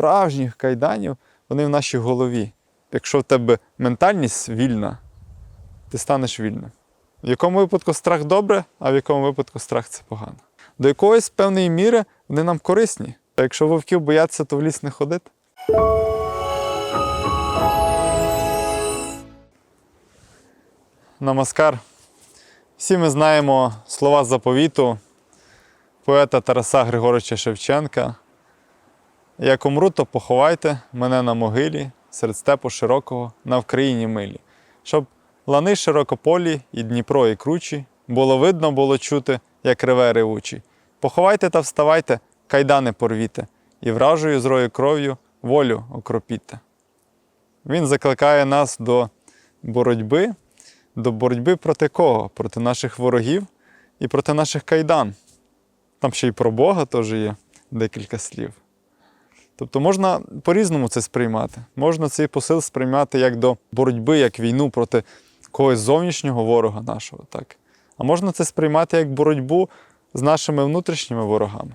справжніх кайданів, вони в нашій голові. Якщо в тебе ментальність вільна, ти станеш вільним. В якому випадку страх добре, а в якому випадку страх це погано. До якоїсь певної міри вони нам корисні. А якщо вовків бояться, то в ліс не ходити. Намаскар. Всі ми знаємо слова заповіту поета Тараса Григоровича Шевченка. Як умру, то поховайте мене на могилі серед степу широкого на Вкраїні милі, щоб лани широкополі і Дніпро і кручі було видно, було чути, як реве ревучий. Поховайте та вставайте, кайдани порвіте, і вражою зрою кров'ю волю окропіте. Він закликає нас до боротьби, до боротьби проти кого? Проти наших ворогів і проти наших кайдан. Там ще й про Бога теж є декілька слів. Тобто можна по-різному це сприймати. Можна цей посил сприймати як до боротьби, як війну проти когось зовнішнього ворога нашого. Так? А можна це сприймати як боротьбу з нашими внутрішніми ворогами,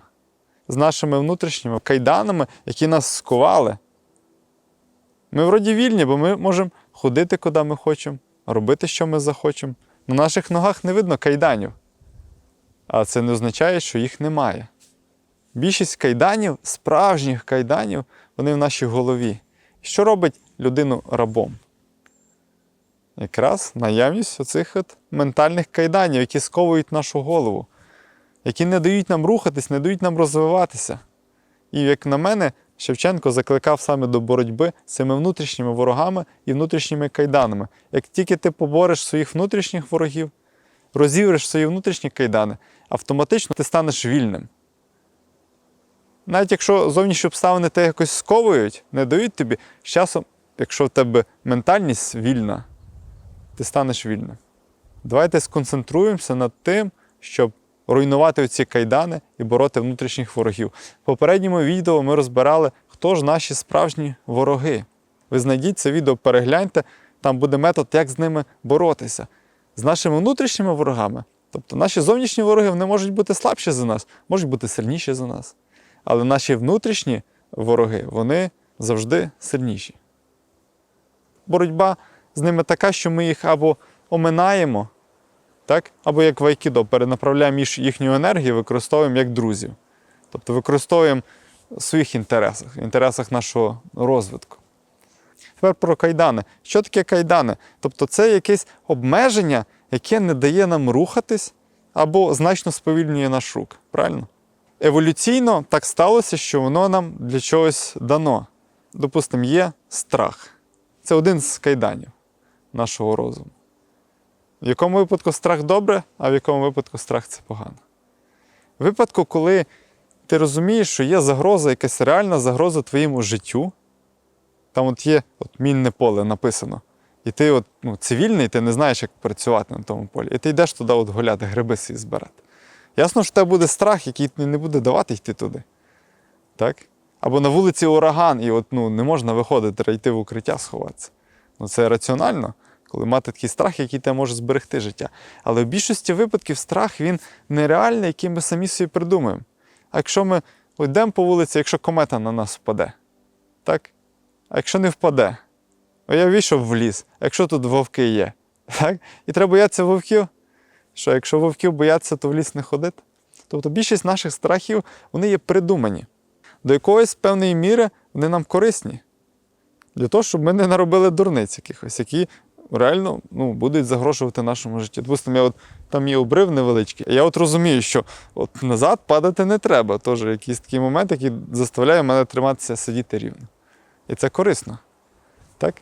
з нашими внутрішніми кайданами, які нас скували. Ми вроді вільні, бо ми можемо ходити, куди ми хочемо, робити, що ми захочемо. На наших ногах не видно кайданів. А це не означає, що їх немає. Більшість кайданів, справжніх кайданів, вони в нашій голові. Що робить людину рабом? Якраз наявність оцих от ментальних кайданів, які сковують нашу голову, які не дають нам рухатись, не дають нам розвиватися. І, як на мене, Шевченко закликав саме до боротьби з цими внутрішніми ворогами і внутрішніми кайданами. Як тільки ти побореш своїх внутрішніх ворогів, розівреш свої внутрішні кайдани, автоматично ти станеш вільним. Навіть якщо зовнішні обставини тебе якось сковують, не дають тобі, з часом, якщо в тебе ментальність вільна, ти станеш вільним. Давайте сконцентруємося над тим, щоб руйнувати оці кайдани і бороти внутрішніх ворогів. В попередньому відео ми розбирали, хто ж наші справжні вороги. Ви знайдіть це відео, перегляньте, там буде метод, як з ними боротися. З нашими внутрішніми ворогами. Тобто наші зовнішні вороги вони можуть бути слабші за нас, можуть бути сильніші за нас. Але наші внутрішні вороги, вони завжди сильніші. Боротьба з ними така, що ми їх або оминаємо, так? або як в айкідо, перенаправляємо їх- їхню енергію, використовуємо як друзів. Тобто використовуємо в своїх інтересах, в інтересах нашого розвитку. Тепер про кайдани. Що таке кайдани? Тобто це якесь обмеження, яке не дає нам рухатись або значно сповільнює наш рух. Правильно? Еволюційно так сталося, що воно нам для чогось дано. Допустимо, є страх. Це один з кайданів нашого розуму. В якому випадку страх добре, а в якому випадку страх це погано. В випадку, коли ти розумієш, що є загроза, якась реальна загроза твоєму життю, там от є от мінне поле написано. І ти от, ну, цивільний, ти не знаєш, як працювати на тому полі. І ти йдеш туди от гуляти, гриби свої збирати. Ясно, що в тебе буде страх, який не буде давати йти туди. Так? Або на вулиці ураган, і от, ну, не можна виходити, треба йти в укриття сховатися. Ну, це раціонально, коли мати такий страх, який тебе може зберегти життя. Але в більшості випадків страх він нереальний, який ми самі собі придумуємо. А якщо ми йдемо по вулиці, якщо комета на нас впаде, так? А якщо не впаде, а я вийшов в ліс, а якщо тут вовки є, так? і треба боятися вовків, що якщо вовків бояться, то в ліс не ходити. Тобто більшість наших страхів вони є придумані. До якоїсь певної міри вони нам корисні. Для того, щоб ми не наробили дурниць якихось, які реально ну, будуть загрожувати нашому житті. Допустимо, я от, там є обрив невеличкий, я от розумію, що от назад падати не треба. Тож якийсь такий момент, який заставляє мене триматися, сидіти рівно. І це корисно. Так?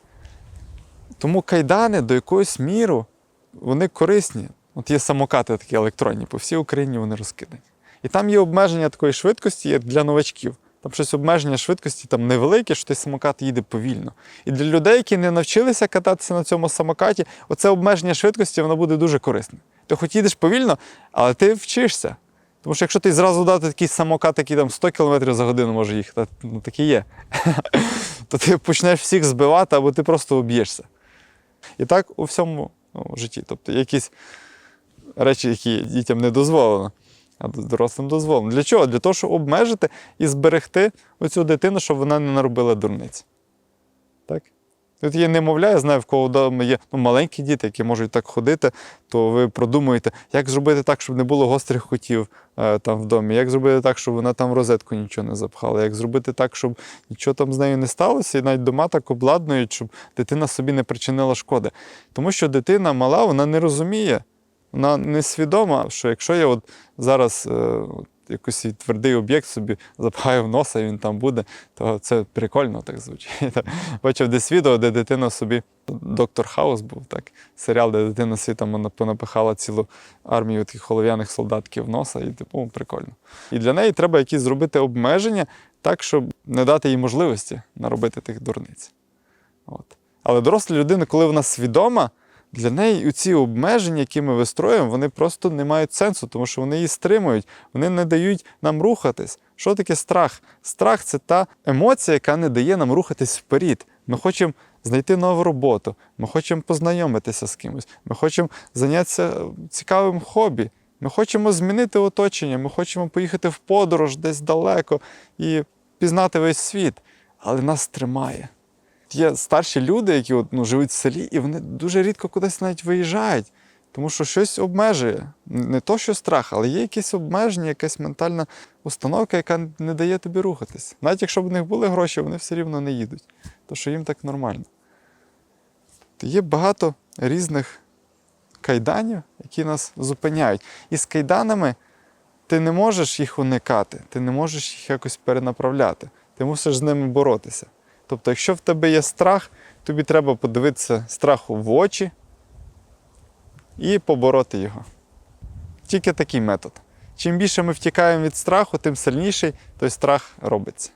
Тому кайдани до якоїсь міру вони корисні. От є самокати такі електронні, по всій Україні вони розкидані. І там є обмеження такої швидкості, як для новачків. Там щось обмеження швидкості там невелике, що той самокат їде повільно. І для людей, які не навчилися кататися на цьому самокаті, оце обмеження швидкості воно буде дуже корисне. Ти хоч їдеш повільно, але ти вчишся. Тому що якщо ти зразу дати такий самокат, який там 100 км за годину може їхати, ну такі є, то ти почнеш всіх збивати або ти просто об'єшся. І так у всьому ну, житті. Тобто якісь речі, які дітям не дозволено. а дорослим дозволено. Для чого? Для того, щоб обмежити і зберегти оцю дитину, щоб вона не наробила дурниць. Так? Тут є немовля, я знаю, в кого вдома є ну, маленькі діти, які можуть так ходити, то ви продумуєте, як зробити так, щоб не було гострих котів е, там в домі, як зробити так, щоб вона там в розетку нічого не запхала, як зробити так, щоб нічого там з нею не сталося, і навіть дома так обладнують, щоб дитина собі не причинила шкоди. Тому що дитина мала, вона не розуміє, вона не свідома, що якщо я от зараз е, якийсь твердий об'єкт собі запхаю в носа, і він там буде, то це прикольно так звучить. Бачив десь відео, де дитина собі, доктор Хаус був так, серіал, де дитина собі там понапихала цілу армію таких холов'яних солдатків в носа, і типу прикольно. І для неї треба якісь зробити обмеження так, щоб не дати їй можливості наробити тих дурниць. От. Але доросла людина, коли вона свідома, для неї ці обмеження, які ми вистроюємо, вони просто не мають сенсу, тому що вони її стримують, вони не дають нам рухатись. Що таке страх? Страх це та емоція, яка не дає нам рухатись вперед. Ми хочемо знайти нову роботу, ми хочемо познайомитися з кимось, ми хочемо зайнятися цікавим хобі. Ми хочемо змінити оточення, ми хочемо поїхати в подорож десь далеко і пізнати весь світ, але нас тримає. Є старші люди, які от, ну, живуть в селі, і вони дуже рідко кудись навіть виїжджають, тому що щось обмежує. Не то, що страх, але є якісь обмеження, якась ментальна установка, яка не дає тобі рухатись. Навіть якщо б в них були гроші, вони все рівно не їдуть, тому що їм так нормально. То є багато різних кайданів, які нас зупиняють. І з кайданами ти не можеш їх уникати, ти не можеш їх якось перенаправляти. Ти мусиш з ними боротися. Тобто, якщо в тебе є страх, тобі треба подивитися страху в очі і побороти його. Тільки такий метод. Чим більше ми втікаємо від страху, тим сильніший той страх робиться.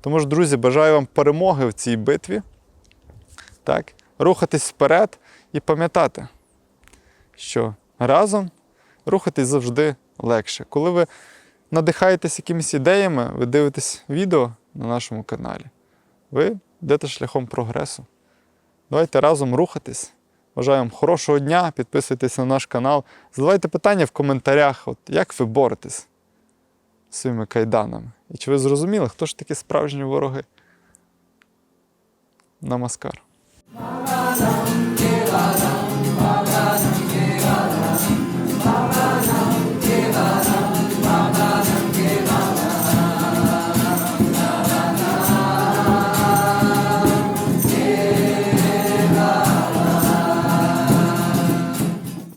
Тому ж, друзі, бажаю вам перемоги в цій битві. Так? Рухатись вперед і пам'ятати, що разом рухатись завжди легше. Коли ви надихаєтесь якимись ідеями, ви дивитесь відео на нашому каналі, ви йдете шляхом прогресу. Давайте разом рухатись. Бажаю вам хорошого дня, підписуйтесь на наш канал. Задавайте питання в коментарях, от як ви боретесь з своїми кайданами. І чи ви зрозуміли, хто ж такі справжні вороги? Намаскар.